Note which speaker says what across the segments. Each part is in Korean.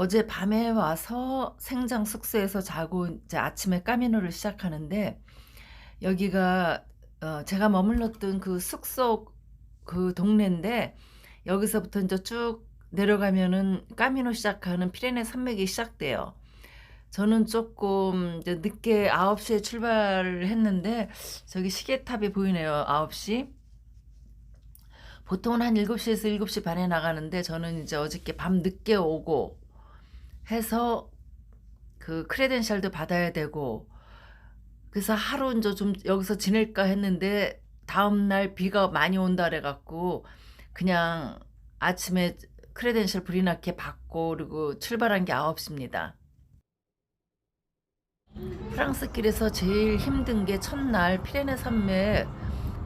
Speaker 1: 어제 밤에 와서 생장 숙소에서 자고 이제 아침에 까미노를 시작하는데 여기가 어 제가 머물렀던 그 숙소 그 동네인데 여기서부터 인제 쭉 내려가면은 까미노 시작하는 피레네 산맥이 시작돼요. 저는 쪼끔 이제 늦게 9 시에 출발을 했는데 저기 시계탑이 보이네요 9 시. 보통은 한 7 시에서 7시 반에 나가는데 저는 이제 어저께 밤 늦게 오고 해서 그 크레덴셜도 받아야 되고 그래서 하루 인제 좀 여기서 지낼까 했는데 다음 날 비가 많이 온다 그래 갖고 그냥 아침에 크레덴셜 브리나케 받고 그리고 출발한 게 9 시입니다. 프랑스 길에서 제일 힘든 게 첫날 피레네 산맥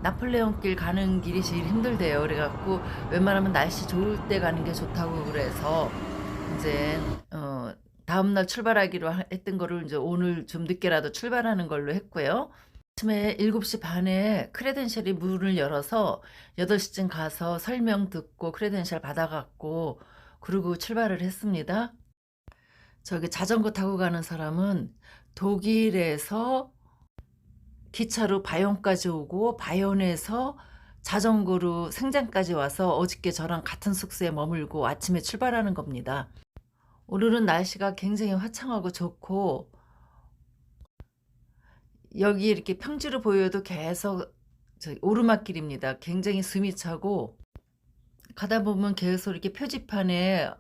Speaker 1: 나폴레옹 길 가는 길이 제일 힘들대요. 그래 갖고 웬만하면 날씨 좋을 때 가는 게 좋다고 그래서 인제 어 다음날 출발하기로 하 했던 거를 인제 오늘 좀 늦게라도 출발하는 걸로 했고요. 아침에 7시 반에 크레덴셜이 문을 열어서 8 시쯤 가서 설명 듣고 크레덴셜 받아 갖고 그러고 출발을 했습니다. 저기 자전거 타고 가는 사람은 독일에서 기차로 바이온까지 오고 바이온에서 자전거로 생장까지 와서 어저께 저랑 같은 숙소에 머물고 아침에 출발하는 겁니다. 오늘은 날씨가 굉장히 화창하고 좋고 여기 이렇게 평지로 보여도 계속 저기 오르막길입니다. 굉장히 숨이 차고 가다 보면 계속 이렇게 표지판에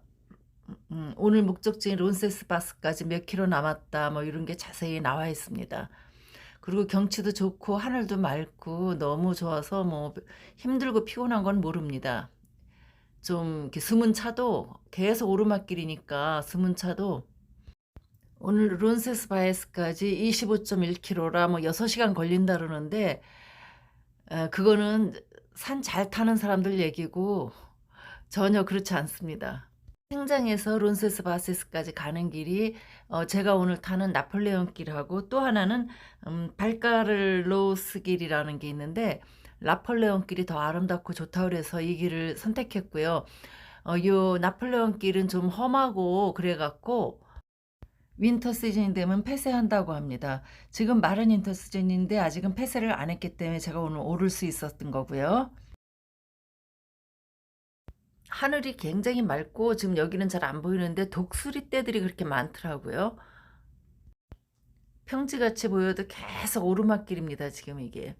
Speaker 1: 음 오늘 목적지인 론세스바스까지 몇 킬로 남았다 뭐 이런 게 자세히 나와 있습니다. 그리고 경치도 좋고 하늘도 맑고 너무 좋아서 뭐 힘들고 피곤한 건 모릅니다. 좀 이렇게 숨은 차도 계속 오르막길이니까 숨은 차도 오늘 론세스바에스까지 25.1 킬로라 뭐 6 시간 걸린다 그러는데 에 그거는 산 잘 타는 사람들 얘기고 전혀 그렇지 않습니다. 생장에서 론세스바세스까지 가는 길이 어 제가 오늘 타는 나폴레옹 길하고 또 하나는 음 발카를로스 길이라는 게 있는데 나폴레옹 길이 더 아름답고 좋다 그래서 이 길을 선택했고요. 어 요 나폴레옹 길은 좀 험하고 그래 갖고 윈터 시즌이 되면 폐쇄한다고 합니다. 지금 마른 윈터 시즌인데 아직은 폐쇄를 안 했기 때문에 제가 오늘 오를 수 있었던 거고요. 하늘이 굉장히 맑고 지금 여기는 잘 안 보이는데 독수리 떼들이 그렇게 많더라고요. 평지같이 보여도 계속 오르막길입니다 지금 이게.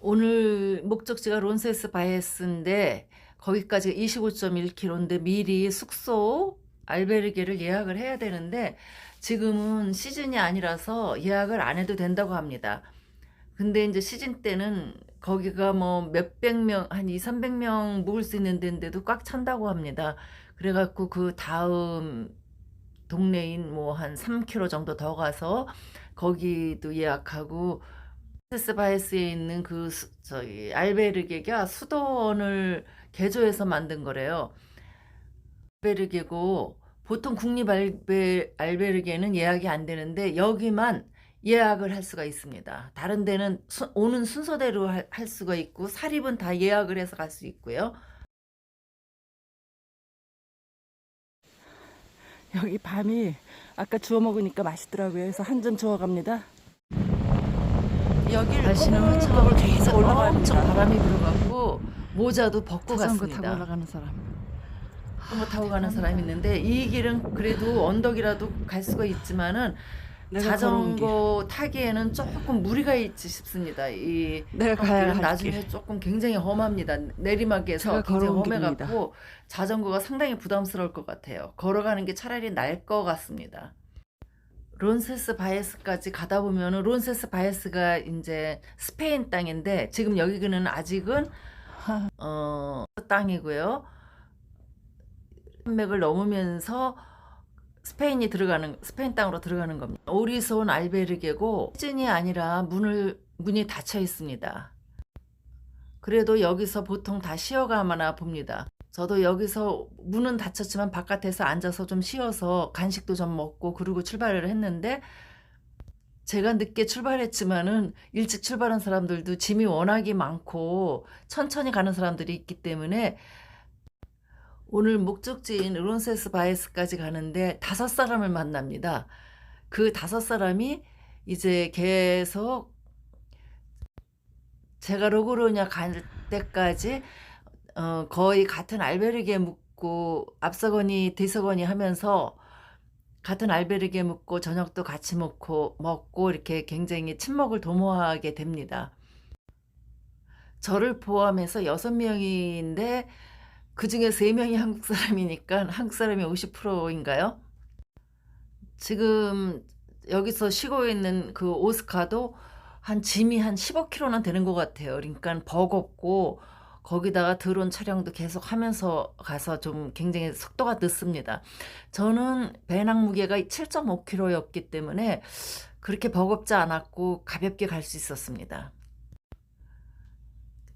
Speaker 1: 오늘 목적지가 론세스바에스인데 거기까지가 25.1 킬로인데 미리 숙소 알베르게를 예약을 해야 되는데 지금은 시즌이 아니라서 예약을 안 해도 된다고 합니다. 근데 인제 시즌 때는 거기가 뭐 몇백 명 한 2-300명 묵을 수 있는 데인데도 꽉 찬다고 합니다. 그래 갖고 그 다음 동네인 뭐 한3 킬로 정도 더 가서 거기도 예약하고 론 세스바에스에 있는 그 수 저기 알베르게가 수도원을 개조해서 만든 거래요. 알베르게고 보통 국립 알베 알베르게는 예약이 안 되는데 여기만 예약을 할 수가 있습니다. 다른 데는 수 오는 순서대로 할 할 수가 있고 사립은 다 예약을 해서 갈 수 있고요.
Speaker 2: 여기 밤이 아까 주워 먹으니까 맛있더라고요. 그래서 한 점 주워 갑니다. 여기를
Speaker 1: 날씨는 화창하고 계속
Speaker 2: 올라갑니다.
Speaker 1: 엄청 바람이 불어 갖고 모자도 벗고
Speaker 2: 자전거
Speaker 1: 갔습니다.
Speaker 2: 타고 올라가는 사람.
Speaker 1: 자전거 타고 가는 사람이 있는데 이 길은 그래도 언덕이라도 갈 수가 있지만은
Speaker 2: 내가.
Speaker 1: 자전거 타기에는 쪼끔 무리가 있지 싶습니다. 이
Speaker 2: 내가 가야
Speaker 1: 길은
Speaker 2: 할
Speaker 1: 나중에
Speaker 2: 길.
Speaker 1: 쪼끔 굉장히 험합니다. 내리막에서
Speaker 2: 제가
Speaker 1: 굉장히
Speaker 2: 걸어온
Speaker 1: 험해
Speaker 2: 길입니다.
Speaker 1: 갖고 자전거가 상당히 부담스러울 것 같아요. 걸어가는 게 차라리 나을 것 같습니다. 론세스 바에스까지 가다 보면은 론세스 바에스가 인제 스페인 땅인데 지금 여기는 아직은 어 땅이고요. 산맥을 넘으면서 스페인이 들어가는 스페인 땅으로 들어가는 겁니다. 오리손 알베르게고 시즌이 아니라 문을 문이 닫혀 있습니다. 그래도 여기서 보통 다 쉬어가나 봅니다. 저도 여기서 문은 닫혔지만 바깥에서 앉아서 좀 쉬어서 간식도 좀 먹고 그러고 출발을 했는데 제가 늦게 출발했지만은 일찍 출발한 사람들도 짐이 워낙이 많고 천천히 가는 사람들이 있기 때문에 오늘 목적지인 론세스 바이스까지 가는데 다섯 사람을 만납니다. 그 다섯 사람이 이제 계속 제가 로그로냐 갈 때까지 어, 거의 같은 알베르기에 묵고 앞서거니 뒤서거니 하면서 같은 알베르기에 묵고 저녁도 같이 먹고 먹고 이렇게 굉장히 친목을 도모하게 됩니다. 저를 포함해서 여섯 명인데 그 중에 세 명이 한국 사람이니까 한국 사람이 50%인가요? 지금 여기서 쉬고 있는 그 오스카도 한 짐이 한 15kg는 되는 것 같아요. 그러니까 버겁고 거기다가 드론 촬영도 계속 하면서 가서 좀 굉장히 속도가 늦습니다. 저는 배낭 무게가 7.5kg였기 때문에 그렇게 버겁지 않았고 가볍게 갈 수 있었습니다.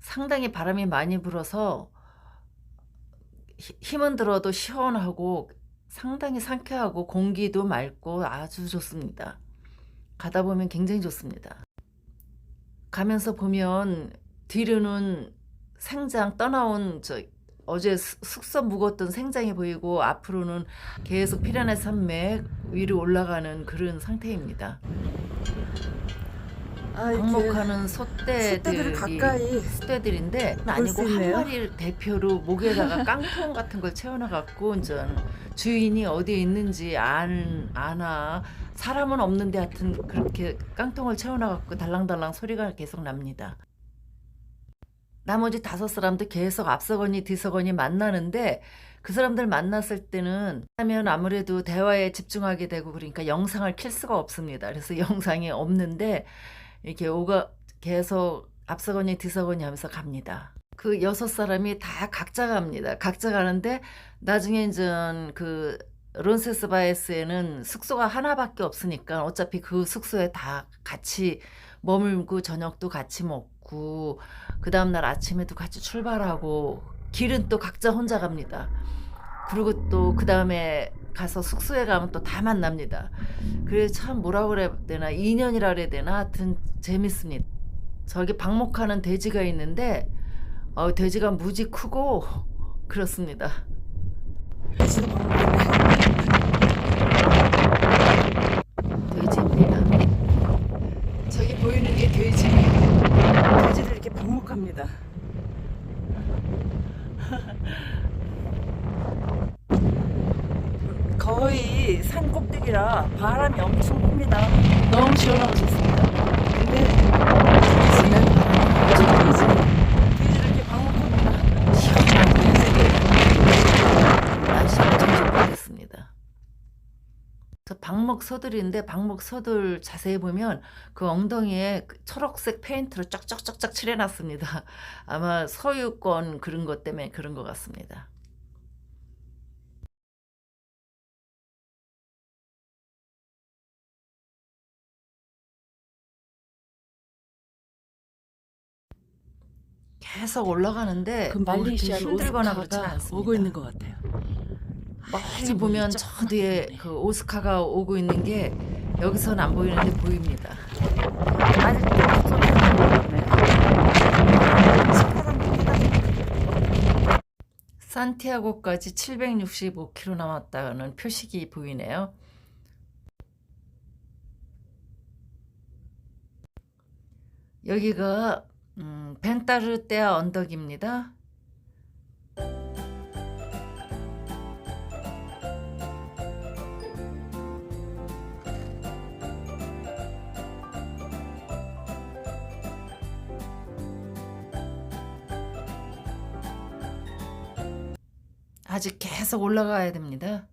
Speaker 1: 상당히 바람이 많이 불어서 히- 힘은 들어도 시원하고 상당히 상쾌하고 공기도 맑고 아주 좋습니다. 가다 보면 굉장히 좋습니다. 가면서 보면 뒤로는 생장 떠나온 저 어제 수- 숙소 묵었던 생장이 보이고 앞으로는 계속 피레네 산맥 위로 올라가는 그런 상태입니다.
Speaker 2: 아,
Speaker 1: 방목하는 소떼들이
Speaker 2: 가까이
Speaker 1: 숫대들인데
Speaker 2: 볼
Speaker 1: 아니고
Speaker 2: 수
Speaker 1: 한. 마리를 대표로 목에다가 깡통 같은 걸 채워놔갖고 이제 주인이 어디에 있는지 안 아나 사람은 없는데 하여튼 그렇게 깡통을 채워놔갖고 달랑달랑 소리가 계속 납니다. 나머지 다섯 사람도 계속 앞서거니 뒤서거니 만나는데 그 사람들 만났을 때는 하면 아무래도 대화에 집중하게 되고 그러니까 영상을 킬 수가 없습니다. 그래서 영상이 없는데 이렇게 오가 계속 앞서거니 뒤서거니 하면서 갑니다. 그 여섯 사람이 다 각자 갑니다. 각자 가는데 나중에 이제 그 론세스바에스에는 숙소가 하나밖에 없으니까 어차피 그 숙소에 다 같이 머물고 저녁도 같이 먹고 그 다음날 아침에도 같이 출발하고 길은 또 각자 혼자 갑니다. 그리고 또 그 다음에 가서 숙소에 가면 또 다 만납니다. 그래 참 뭐라 그래야 되나 인연이라 그래야 되나 하여튼 재밌습니다. 저기 방목하는 돼지가 있는데 어, 돼지가 무지 크고 그렇습니다.
Speaker 2: 지금 방금
Speaker 1: 돼지입니다. 저기 보이는 게 돼지.
Speaker 2: 돼지들 이렇게 방목합니다. 거의 산 꼭대기라 바람이 엄청 붑니다. 너무 시원하고 좋습니다. 근데 돼지는 돼지, 돼지를 이렇게 방목합니다.
Speaker 1: 방목 서들인데 방목 서들 자세히 보면 그 엉덩이에 그 초록색 페인트로 쫙쫙쫙쫙 칠해놨습니다. 아마 소유권 그런 것 때문에 그런 것 같습니다. 계속 올라가는데 그뭐 이렇게
Speaker 2: 말레이시아는
Speaker 1: 힘들거나 그렇지 않습니다.
Speaker 2: 오고 있는 것 같아요.
Speaker 1: 멀리 보면 저 뒤에 그 오스카가 오고 있는 게 여기선 안 보이는데 보입니다. 산티아고까지 765km 남았다는 표식이 보이네요. 여기가 음, 벤타르테아 언덕입니다. 아직 계속 올라가야 됩니다.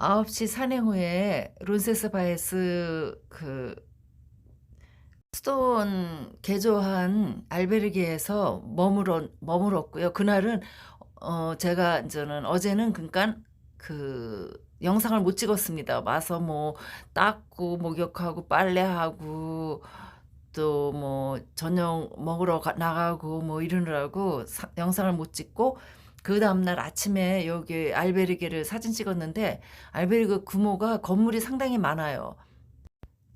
Speaker 1: 아홉 시 산행 후에 론세스바에스 그 스톤 개조한 알베르게에서 머물러 머물었고요. 그날은 어 제가 이제는 어제는 그러니까 그 영상을 못 찍었습니다. 와서 뭐 닦고 목욕하고 빨래하고 또 뭐 저녁 먹으러 가- 나가고 뭐 이러느라고 사- 영상을 못 찍고 그 다음날 아침에 여기 알베르게를 사진 찍었는데 알베르게 규모가 건물이 상당히 많아요.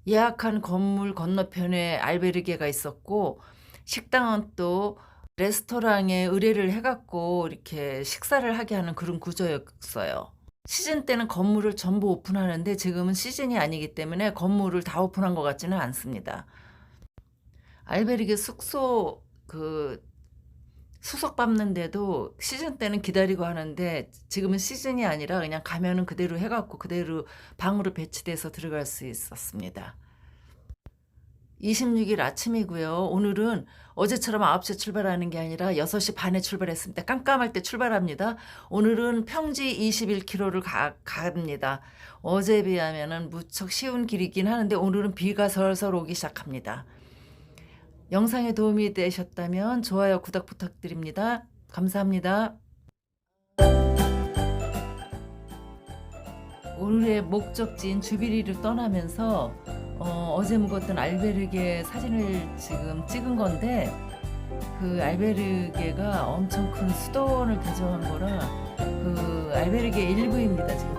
Speaker 1: 예약한 건물 건너편에 알베르게가 있었고 식당은 또 레스토랑에 의뢰를 해갖고 이렇게 식사를 하게 하는 그런 구조였어요. 시즌 때는 건물을 전부 오픈하는데 지금은 시즌이 아니기 때문에 건물을 다 오픈한 것 같지는 않습니다. 알베르게 숙소 그 수석 밟는데도 시즌 때는 기다리고 하는데 지금은 시즌이 아니라 그냥 가면은 그대로 해갖고 그대로 방으로 배치돼서 들어갈 수 있었습니다. 26일 아침이고요. 오늘은 어제처럼 9시에 출발하는 게 아니라 6시 반에 출발했습니다. 깜깜할 때 출발합니다. 오늘은 평지 21km를 가, 갑니다. 어제에 비하면 무척 쉬운 길이긴 하는데 오늘은 비가 설설 오기 시작합니다. 영상에 도움이 되셨다면 좋아요, 구독 부탁드립니다. 감사합니다. 오늘의 목적지인 주비리를 떠나면서 어, 제 묵었던 알베르게 사진을 지금 찍은 건데 그 알베르게가 엄청 큰 수도원을 개조한 거라 그 알베르게 일부입니다. 지금